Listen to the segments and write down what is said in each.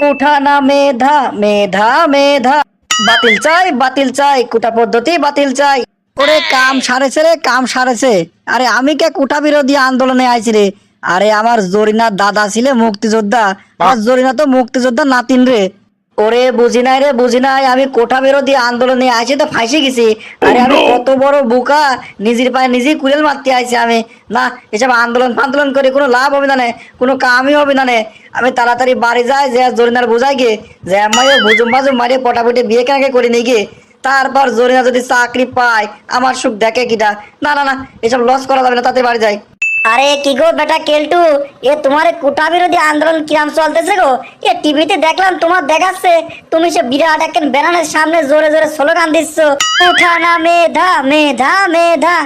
কোঠা না মেধা মেধা মেধা। বাতিল চাই বাতিল চাই কুটা পদ্ধতি বাতিল চাই। ওরে কাম সারেছে রে কাম সারেছে। আরে আমি কে কোটা বিরোধী আন্দোলনে আইছি রে? আরে আমার জরিনার দাদা ছিলে মুক্তিযোদ্ধা। আর জরিনা তো মুক্তিযোদ্ধা নাতিন রে। ওরে বুঝি নাই রে বুঝি নাই। আমি কোঠা বিরোধী আন্দোলনে আইছি তো ফাঁসি গেছি। আরে আমি কত বড় বুকা নিজের পায়ে নিজেই কুড়েল মারতে আইছি আমি। না এসব আন্দোলন ফান্দোলন করে কোনো লাভ হবে না কোনো কামই হবে না আমি তাড়াতাড়ি বাড়ি যাই যে জরিনার বুঝাই গে যে আমি বুজুম বাজুম মারিয়ে পটাপটি বিয়ে কেনাকে করে নিয়ে গিয়ে তারপর জরিনা যদি চাকরি পায় আমার সুখ দেখে কিটা না না না এসব লস করা যাবে না তাতে বাড়ি যাই। আরে কি গো বেটা কেলটু? এ তোমার কোটা বিরোধী আন্দোলন কিরাম চলতেছে গো? এ টিভিতে দেখলাম তোমার দেখাচ্ছে। তুমি সে বিরাট একখান ব্যানারের সামনে জোরে জোরে স্লোগান দিচ্ছ। উঠা না মেধা মেধা মেধা।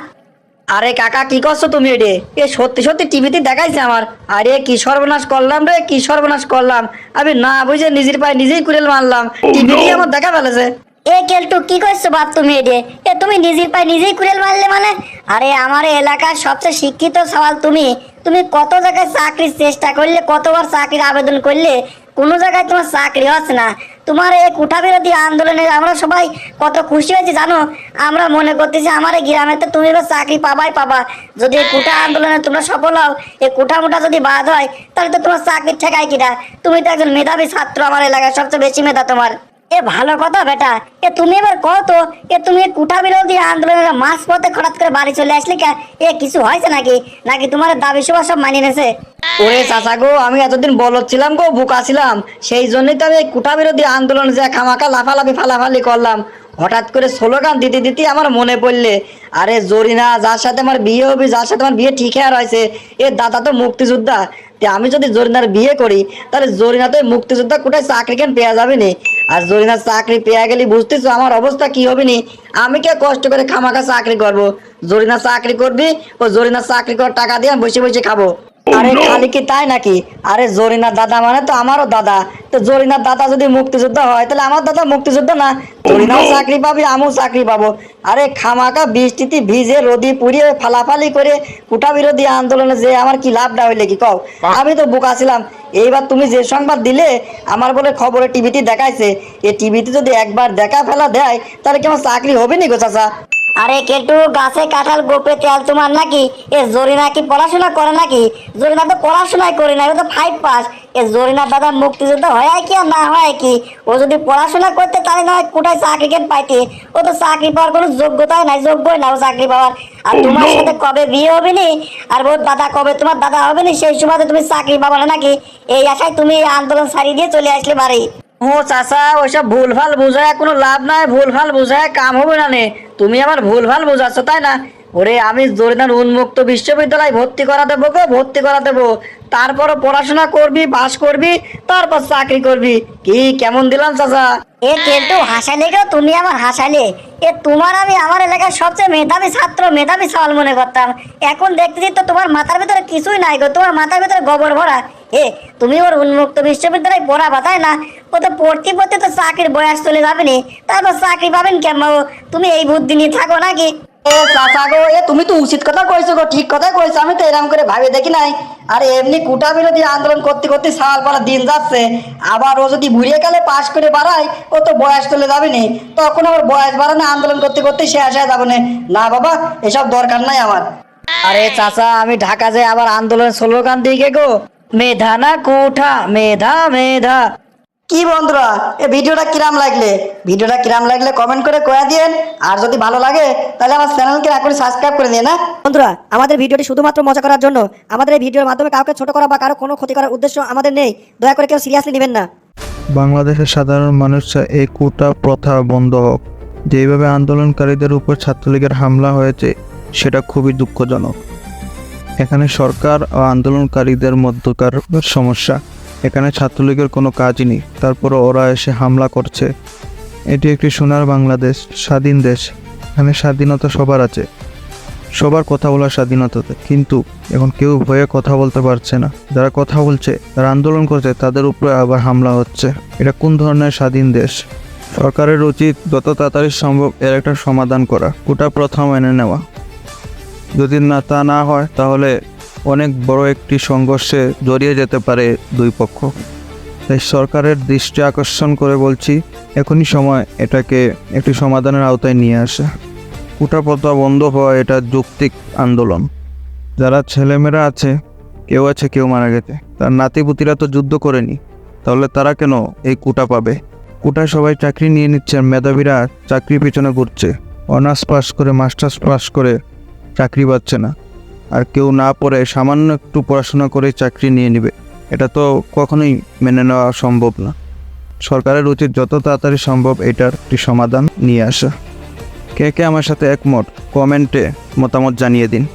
আরে কাকা কি করছ তুমি এডে? এ সত্যি সত্যি টিভিতে দেখাইছে আমার। আরে কি সর্বনাশ করলাম রে কি সর্বনাশ করলাম। আমি না বুঝে নিজের পায়ে নিজেই কুড়েল মারলাম। টিভিতে আমার দেখা ফেলেছে। এ কেলটু, কি করছ বাপ তুমি এডে? এ তুমি নিজের পায়ে নিজেই কুড়েল মারলে মানে? আরে আমার এলাকার সবচেয়ে শিক্ষিত সওয়াল তুমি। তুমি কত জায়গায় চাকরির চেষ্টা করলে, কতবার চাকরির আবেদন করলে, কোনো জায়গায় তোমার চাকরি হচ্ছে না। তোমার এই কুঠা বিরোধী আন্দোলনে আমরা সবাই কত খুশি হয়েছি, জানো? আমরা মনে করতেছি আমার এই গ্রামে তো তুমি এবার চাকরি পাবাই পাবা। যদি এই কুঠা আন্দোলনে তোমরা সফল হও এই কুঠা মুঠা যদি বাদ হয়, তাহলে তো তোমার চাকরি ঠেকায় কিনা তুমি তো একজন মেধাবী ছাত্র আমার এলাকায় সবচেয়ে বেশি মেধা তোমার। এ ভালো কথা বেটা। এ তুমি এবার কতো এ তুমি কুটা বিরোধী আন্দোলনের মাস পথে হঠাৎ করে বাড়ি চলে আসলে কে? এ কিছু হয়েছে নাকি? নাকি তোমার দাবি সভা সব মানিয়ে নেছে ওরে চাচা গো, আমি এতদিন বলত ছিলাম গো, বুকা ছিলাম। সেই জন্যই তো আমি কুটা বিরোধী আন্দোলন যে খামাকা লাফালাফি, ফালাফালি করলাম। হঠাৎ করে স্লোগান দিতে দিতে আমার মনে পড়লে, আরে জরিনা, যার সাথে আমার বিয়ে হবে, যার সাথে আমার বিয়ে ঠিক হয়ে রয়েছে, এ দাদা তো মুক্তিযোদ্ধা। আমি যদি জরিনার বিয়ে করি, তাহলে জরিনা তো মুক্তিযোদ্ধা কোথায় চাকরি কেন পেয়ে যাবে নি? আর জরিনার চাকরি পেয়ে গেলে বুঝতেছো আমার অবস্থা কি হবে নি? আমি কে কষ্ট করে খামাকা চাকরি করব? জরিনা চাকরি করবি, ও জরিনা চাকরি করার টাকা দিয়ে আমি বসে বসে খাব। আরে খালি কি তাই নাকি? আরে জরিনার দাদা মানে তো আমারও দাদা। তো জরিনার দাদা যদি মুক্তিযোদ্ধা হয় তাহলে আমার দাদা মুক্তিযোদ্ধা না। জরিনাও চাকরি পাবি আমিও চাকরি পাবো। আরে খামাকা বৃষ্টিতে ভিজে রোদি পুড়িয়ে ফালাফালি করে কুটা বিরোধী আন্দোলনে যে আমার কি লাভটা হইলে কি কও? আমি তো বোকা ছিলাম। এইবার তুমি যে সংবাদ দিলে আমার বলে খবরে টিভিতে দেখাইছে। এই টিভিতে যদি একবার দেখা ফেলা দেয় তাহলে কি আমার চাকরি হবে নি গো চাচা? আরে কেটু গাছে কাঁঠাল গোপে তেল তোমার নাকি? এ জরিনা কি পড়াশোনা করে নাকি? জরিনা তো পড়াশোনাই করে না ও তো ফাইভ পাস এ জরিনার দাদা মুক্তিযোদ্ধা হয় কি আর না হয় কি? ও যদি পড়াশোনা করতে তাহলে না কোথায় চাকরি কেন পাইতে? ও তো চাকরি পাওয়ার কোনো যোগ্যতাই নাই যোগ্যই না ও চাকরি পাওয়ার। আর তোমার সাথে কবে বিয়ে হবে নি? আর ওর দাদা কবে তোমার দাদা হবে নি? সেই সময় তুমি চাকরি পাবে না নাকি? এই আশায় তুমি আন্দোলন ছাড়িয়ে দিয়ে চলে আসলে বাড়ি। ও চাচা, ওইসব ভুলভাল বুঝায় কোনো লাভ নাই, ভুলভাল বুঝায় কাম হবে না নে। তুমি আমার ভুলভাল বুঝাচ্ছ, তাই না? ওরে, আমি জরিনার উন্মুক্ত বিশ্ববিদ্যালয় ভর্তি করা দেবো গো, ভর্তি করা দেবো। তারপরও পড়াশোনা করবি পাস করবি, তারপর চাকরি করবি। কি, কেমন দিলাম, চাচা? এ কিন্তু হাসালে গো, তুমি আমার হাসালে। এ তোমার আমি আমার এলাকার সবচেয়ে মেধাবী ছাত্র, মেধাবী সওয়াল মনে করতাম। এখন দেখতেছি তো তোমার মাথার ভিতরে কিছুই নাই গো, তোমার মাথার ভিতরে গোবর ভরা। এ, তুমি ওর উন্মুক্ত বিশ্ববিদ্যালয়ে পড়াবা, তাই না? ও তো পড়তে পড়তে তো চাকরির বয়স চলে যাবে নি। তারপর চাকরি পাবেন কেমন? তুমি এই বুদ্ধি নিয়ে থাকো নাকি? এ চাচা গো, এ তুমি তো উচিত কথা কইছো গো, ঠিক কথা কইছো, আমি তো এরকম করে ভাবে দেখি নাই। আর এমনি কুটা বিরোধী আন্দোলন করতে করতে সাল পালা দিন যাচ্ছে। আবার ও যদি ঘুরিয়ে গেলে পাশ করে বাড়ায়, ও তো বয়স চলে যাবে নি। তখন আবার বয়স বাড়ানো আন্দোলন করতে করতে শেষ হয়ে যাবে না। বাবা, এসব দরকার নাই আমার। আরে চাচা, আমি ঢাকা যাই আবার আন্দোলন স্লোগান দিকে গো মেধা না কুঠা, মেধা মেধা। কি বন্ধুরা এ ভিডিওটা কিরাম লাগলে? ভিডিওটা কিরাম লাগলে কমেন্ট করে কয়া দিয়েন আর যদি ভালো লাগে তাহলে আমার চ্যানেলকে এখন সাবস্ক্রাইব করে দিন না বন্ধুরা আমাদের ভিডিওটি শুধুমাত্র মজা করার জন্য আমাদের এই ভিডিওর মাধ্যমে কাউকে ছোট করা বা কারও কোনো ক্ষতি করার উদ্দেশ্য আমাদের নেই। দয়া করে কেউ সিরিয়াসলি নেবেন না। বাংলাদেশের সাধারণ মানুষ এই কোটা প্রথা বন্ধ হোক। যেভাবে আন্দোলনকারীদের উপর ছাত্রলীগের হামলা হয়েছে সেটা খুবই দুঃখজনক। এখানে সরকার ও আন্দোলনকারীদের মধ্যকার সমস্যা। এখানে ছাত্রলীগের কোনো কাজই নেই। তারপরে ওরা এসে হামলা করছে। এটি একটি সোনার বাংলাদেশ, স্বাধীন দেশ। এখানে স্বাধীনতা সবার আছে। সবার কথা বলার স্বাধীনতাতে। কিন্তু এখন কেউ ভয়ে কথা বলতে পারছে না। যারা কথা বলছে, যারা আন্দোলন করছে, তাদের উপরে আবার হামলা হচ্ছে। এটা কোন ধরনের স্বাধীন দেশ? সরকারের উচিত যত তাড়াতাড়ি সম্ভব এর একটা সমাধান করা। কোটা প্রথম এনে নেওয়া। যদি না তা না হয়, তাহলে অনেক বড় একটি সংঘর্ষে জড়িয়ে যেতে পারে দুই পক্ষ। তাই সরকারের দৃষ্টি আকর্ষণ করে বলছি, এখনই সময় এটাকে একটি সমাধানের আওতায় নিয়ে আসা। কোটা প্রথা বন্ধ হওয়া এটা যৌক্তিক আন্দোলন। যারা ছেলেমেয়েরা আছে, কেউ আছে, কেউ মারা গেছে, তার নাতিপুতিরা তো যুদ্ধ করেনি, তাহলে তারা কেন এই কুটা পাবে? কোটায় সবাই চাকরি নিয়ে নিচ্ছে আর মেধাবীরা চাকরি পেছনে ঘুরছে। অনার্স পাস করে, মাস্টার্স পাস করে চাকরি পাচ্ছে না। আর কেউ না পড়ে সামান্য একটু পড়াশোনা করে চাকরি নিয়ে নেবে। এটা তো কখনোই মেনে নেওয়া সম্ভব না। সরকারের উচিত যত তাড়াতাড়ি সম্ভব এটার একটি সমাধান নিয়ে আসা। কে কে আমার সাথে একমত? কমেন্টে মতামত জানিয়ে দিন।